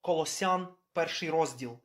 Колосян, перший розділ.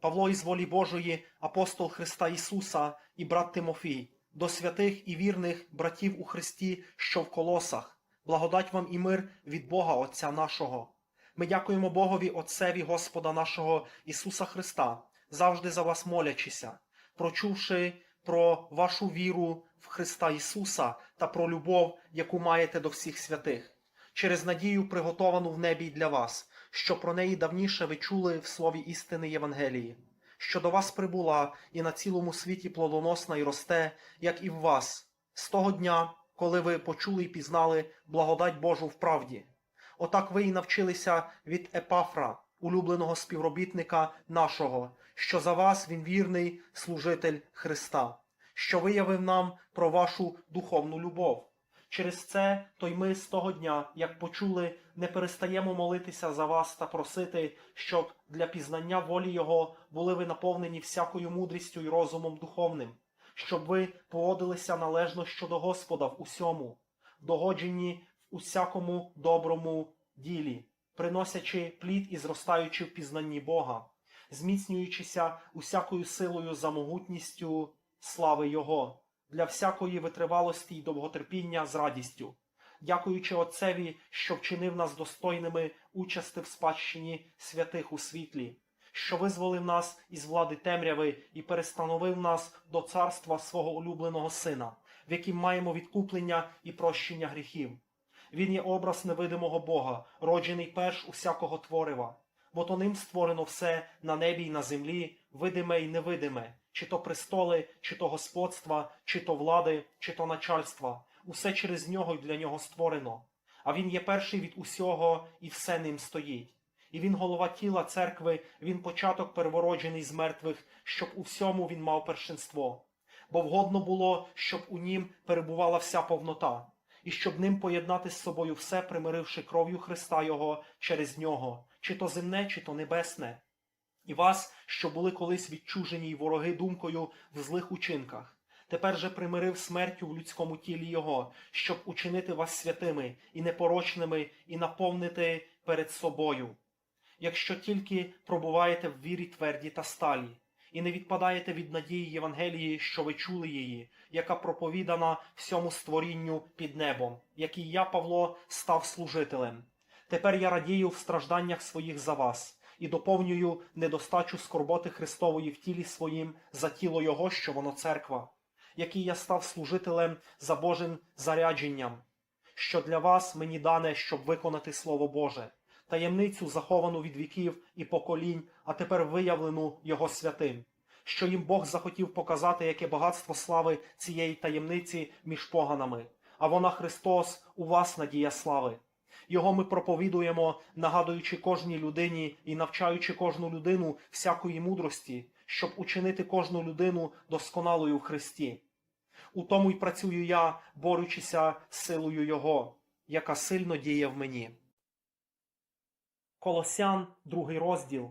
Павло із волі Божої, апостол Христа Ісуса і брат Тимофій, до святих і вірних братів у Христі, що в колосах. Благодать вам і мир від Бога Отця нашого. Ми дякуємо Богові Отцеві Господа нашого Ісуса Христа, завжди за вас молячися, прочувши про вашу віру в Христа Ісуса та про любов, яку маєте до всіх святих, через надію, приготовану в небі для вас, що про неї давніше ви чули в слові істини Євангелії, що до вас прибула і на цілому світі плодоносна і росте, як і в вас, з того дня, коли ви почули і пізнали благодать Божу в правді. Отак ви і навчилися від Епафра, улюбленого співробітника нашого, що за вас він вірний служитель Христа, що виявив нам про вашу духовну любов. Через це то й ми з того дня, як почули, не перестаємо молитися за вас та просити, щоб для пізнання волі Його були ви наповнені всякою мудрістю й розумом духовним, щоб ви поводилися належно щодо Господа в усьому, догоджені в усякому доброму ділі, приносячи плід і зростаючи в пізнанні Бога, зміцнюючися усякою силою за могутністю слави Його, для всякої витривалості й довготерпіння з радістю, дякуючи Отцеві, що вчинив нас достойними участи в спадщині святих у світлі, що визволив нас із влади темряви і перестановив нас до царства свого улюбленого Сина, в яким маємо відкуплення і прощення гріхів. Він є образ невидимого Бога, роджений перш усякого творива, бо то ним створено все на небі й на землі, видиме й невидиме, чи то престоли, чи то господства, чи то влади, чи то начальства, усе через нього й для нього створено. А він є перший від усього, і все ним стоїть. І він голова тіла церкви, він початок первороджений з мертвих, щоб у всьому він мав першинство. Бо вгодно було, щоб у нім перебувала вся повнота, і щоб ним поєднати з собою все, примиривши кров'ю Христа Його через нього, чи то земне, чи то небесне. І вас, що були колись відчужені й вороги думкою в злих учинках, тепер же примирив смертю в людському тілі Його, щоб учинити вас святими і непорочними, і наповнити перед собою. Якщо тільки пробуваєте в вірі тверді та сталі, і не відпадаєте від надії Євангелії, що ви чули її, яка проповідана всьому створінню під небом, який я, Павло, став служителем. Тепер я радію в стражданнях своїх за вас і доповнюю недостачу скорботи Христової в тілі своїм за тіло Його, що воно церква, який я став служителем за Божим зарядженням, що для вас мені дане, щоб виконати Слово Боже, таємницю, заховану від віків і поколінь, а тепер виявлену Його святим, що їм Бог захотів показати, яке багатство слави цієї таємниці між поганами, а вона Христос у вас надія слави. Його ми проповідуємо, нагадуючи кожній людині і навчаючи кожну людину всякої мудрості, щоб учинити кожну людину досконалою в Христі. У тому й працюю я, борючися силою Його, яка сильно діє в мені. Колосян, другий розділ.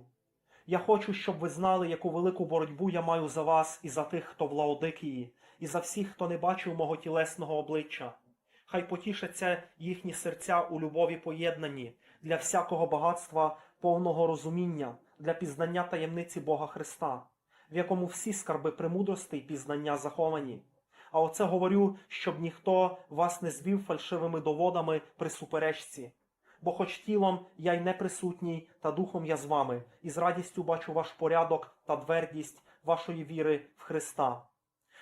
Я хочу, щоб ви знали, яку велику боротьбу я маю за вас і за тих, хто в Лаодикії, і за всіх, хто не бачив мого тілесного обличчя. Хай потішаться їхні серця у любові поєднані для всякого багатства, повного розуміння, для пізнання таємниці Бога Христа, в якому всі скарби премудрости й пізнання заховані. А оце говорю, щоб ніхто вас не звів фальшивими доводами при суперечці. Бо хоч тілом я й не присутній, та духом я з вами, і з радістю бачу ваш порядок та твердість вашої віри в Христа.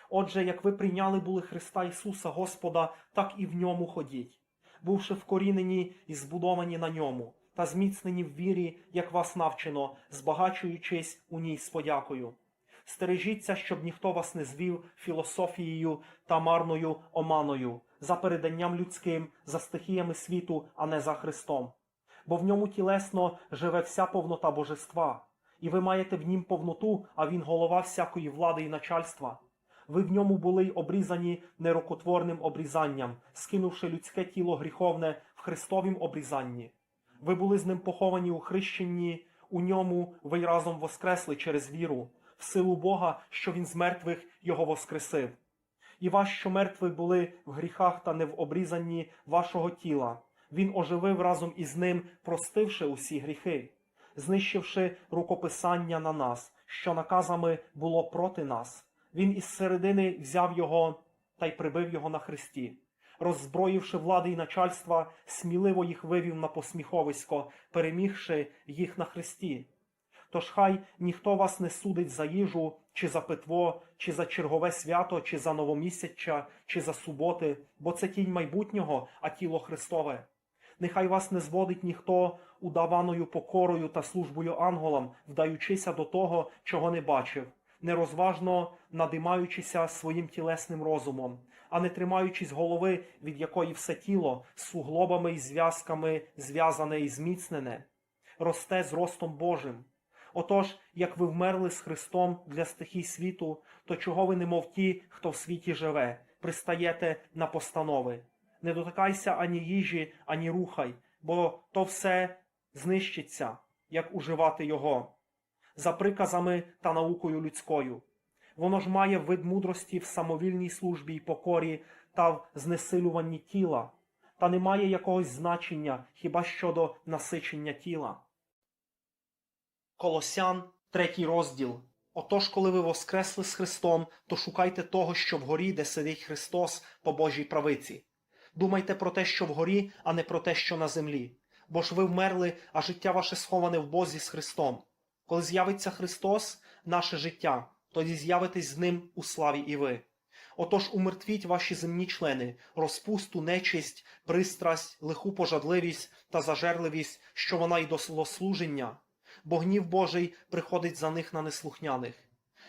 Отже, як ви прийняли були Христа Ісуса Господа, так і в ньому ходіть, бувши вкорінені і збудовані на ньому, та зміцнені в вірі, як вас навчено, збагачуючись у ній з подякою. Стережіться, щоб ніхто вас не звів філософією та марною оманою, за переданням людським, за стихіями світу, а не за Христом. Бо в ньому тілесно живе вся повнота божества, і ви маєте в нім повноту, а він голова всякої влади і начальства. Ви в ньому були обрізані нерокотворним обрізанням, скинувши людське тіло гріховне в Христовім обрізанні. Ви були з ним поховані у хрещенні, у ньому ви й разом воскресли через віру, в силу Бога, що Він з мертвих його воскресив. І вас, що мертві були в гріхах та не в обрізанні вашого тіла, Він оживив разом із ним, простивши усі гріхи, знищивши рукописання на нас, що наказами було проти нас. Він із середини взяв його та й прибив його на хресті. Роззброївши влади й начальства, сміливо їх вивів на посміховисько, перемігши їх на хресті. Тож хай ніхто вас не судить за їжу, чи за питво, чи за чергове свято, чи за новомісяча, чи за суботи, бо це тінь майбутнього, а тіло Христове. Нехай вас не зводить ніхто удаваною покорою та службою анголам, вдаючися до того, чого не бачив, нерозважно надимаючися своїм тілесним розумом, а не тримаючись голови, від якої все тіло з суглобами і зв'язками зв'язане і зміцнене, росте з ростом Божим. Отож, як ви вмерли з Христом для стихій світу, то чого ви немов ті, хто в світі живе, пристаєте на постанови? Не дотикайся ані їжі, ані рухай, бо то все знищиться, як уживати його, за приказами та наукою людською. Воно ж має вид мудрості в самовільній службі й покорі та в знесилюванні тіла, та не має якогось значення хіба щодо насичення тіла. Колосян, третій розділ. Отож, коли ви воскресли з Христом, то шукайте того, що вгорі, де сидить Христос по Божій правиці. Думайте про те, що вгорі, а не про те, що на землі. Бо ж ви вмерли, а життя ваше сховане в Бозі з Христом. Коли з'явиться Христос, наше життя, тоді з'явитесь з Ним у славі і ви. Отож умертвіть ваші земні члени, розпусту, нечисть, пристрасть, лиху пожадливість та зажерливість, що вона й до злослуження, бо гнів Божий приходить за них на неслухняних.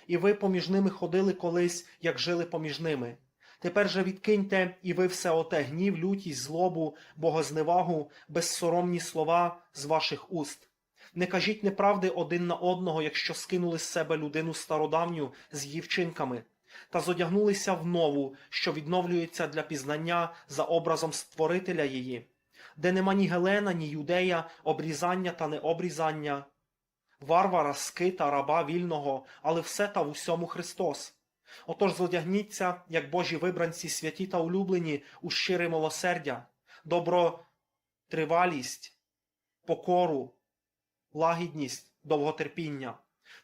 І ви поміж ними ходили колись, як жили поміж ними. Тепер же відкиньте і ви все оте гнів, лютість, злобу, богозневагу, безсоромні слова з ваших уст. Не кажіть неправди один на одного, якщо скинули з себе людину стародавню з її вчинками, та зодягнулися в нову, що відновлюється для пізнання за образом створителя її, де нема ні Гелена, ні юдея, обрізання та необрізання, варвара, скита, раба вільного, але все та в усьому Христос. Отож зодягніться, як Божі вибранці, святі та улюблені, у щире милосердя, добротривалість, покору, лагідність, довготерпіння.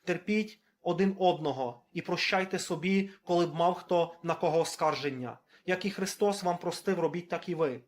Терпіть один одного і прощайте собі, коли б мав хто на кого оскарження. Як і Христос вам простив, робіть так і ви.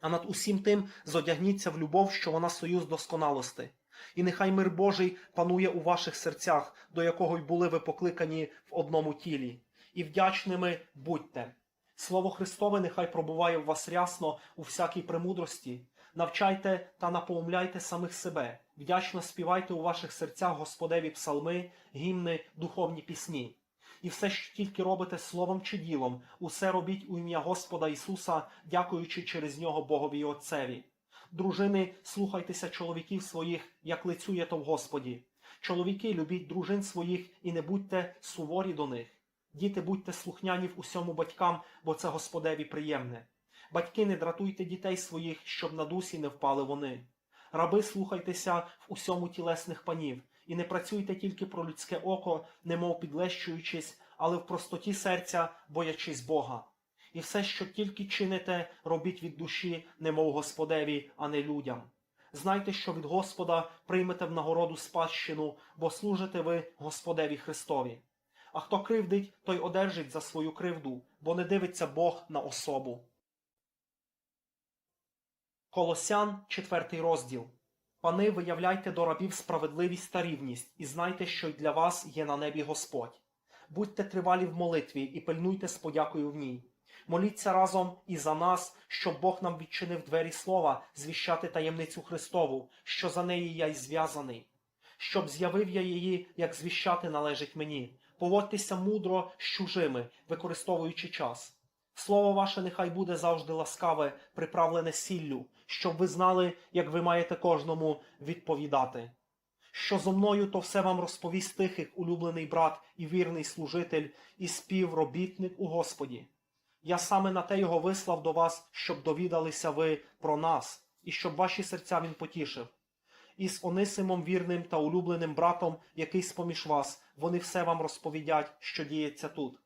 А над усім тим зодягніться в любов, що вона союз досконалости. І нехай мир Божий панує у ваших серцях, до якого й були ви покликані в одному тілі. І вдячними будьте. Слово Христове нехай пробуває в вас рясно у всякій премудрості. Навчайте та напоумляйте самих себе, вдячно співайте у ваших серцях Господеві псалми, гімни, духовні пісні. І все, що тільки робите словом чи ділом, усе робіть у ім'я Господа Ісуса, дякуючи через нього Богові й Отцеві. Дружини, слухайтеся чоловіків своїх, як лицює то в Господі. Чоловіки, любіть дружин своїх і не будьте суворі до них. Діти, будьте слухняні в усьому батькам, бо це Господеві приємне. Батьки, не дратуйте дітей своїх, щоб на дусі не впали вони. Раби, слухайтеся в усьому тілесних панів, і не працюйте тільки про людське око, немов підлещуючись, але в простоті серця, боячись Бога. І все, що тільки чините, робіть від душі, немов Господеві, а не людям. Знайте, що від Господа приймете в нагороду спадщину, бо служите ви Господеві Христові. А хто кривдить, той одержить за свою кривду, бо не дивиться Бог на особу. Колосян, четвертий розділ. Пани, виявляйте до рабів справедливість та рівність, і знайте, що й для вас є на небі Господь. Будьте тривалі в молитві і пильнуйте з подякою в ній. Моліться разом і за нас, щоб Бог нам відчинив двері слова, звіщати таємницю Христову, що за неї я й зв'язаний. Щоб з'явив я її, як звіщати належить мені. Поводьтеся мудро з чужими, використовуючи час. Слово ваше нехай буде завжди ласкаве, приправлене сіллю, щоб ви знали, як ви маєте кожному відповідати. Що зо мною, то все вам розповість тихих, улюблений брат і вірний служитель, і співробітник у Господі. Я саме на те його вислав до вас, щоб довідалися ви про нас, і щоб ваші серця він потішив. І з Онисимом вірним та улюбленим братом, який споміж вас, вони все вам розповідять, що діється тут.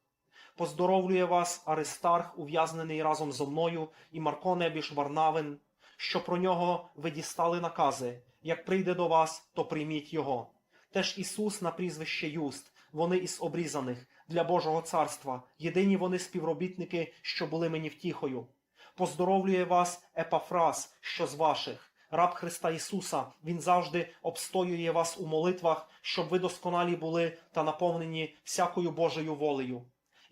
Поздоровлює вас Аристарх, ув'язнений разом зо мною, і Марко Небіш Варнавин, що про нього ви дістали накази. Як прийде до вас, то прийміть його. Теж Ісус на прізвище Юст, вони із обрізаних для Божого царства, єдині вони співробітники, що були мені втіхою. Поздоровлює вас Епафрас, що з ваших, раб Христа Ісуса. Він завжди обстоює вас у молитвах, щоб ви досконалі були та наповнені всякою Божою волею.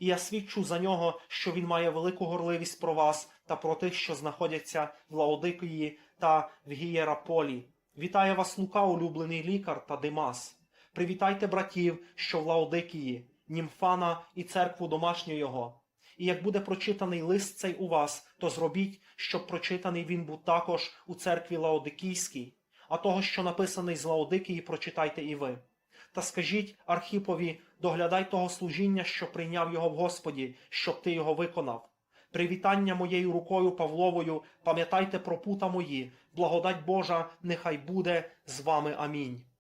І я свідчу за нього, що він має велику горливість про вас та про тих, що знаходяться в Лаодикії та в Гієраполі. Вітає вас Лука, улюблений лікар та Димас. Привітайте братів, що в Лаодикії, Німфана і церкву домашню його. І як буде прочитаний лист цей у вас, то зробіть, щоб прочитаний він був також у церкві Лаодикійській, а того, що написаний з Лаодикії, прочитайте і ви. Та скажіть Архіпові, доглядай того служіння, що прийняв його в Господі, щоб ти його виконав. Привітання моєю рукою Павловою, пам'ятайте про пута мої, благодать Божа, нехай буде з вами. Амінь.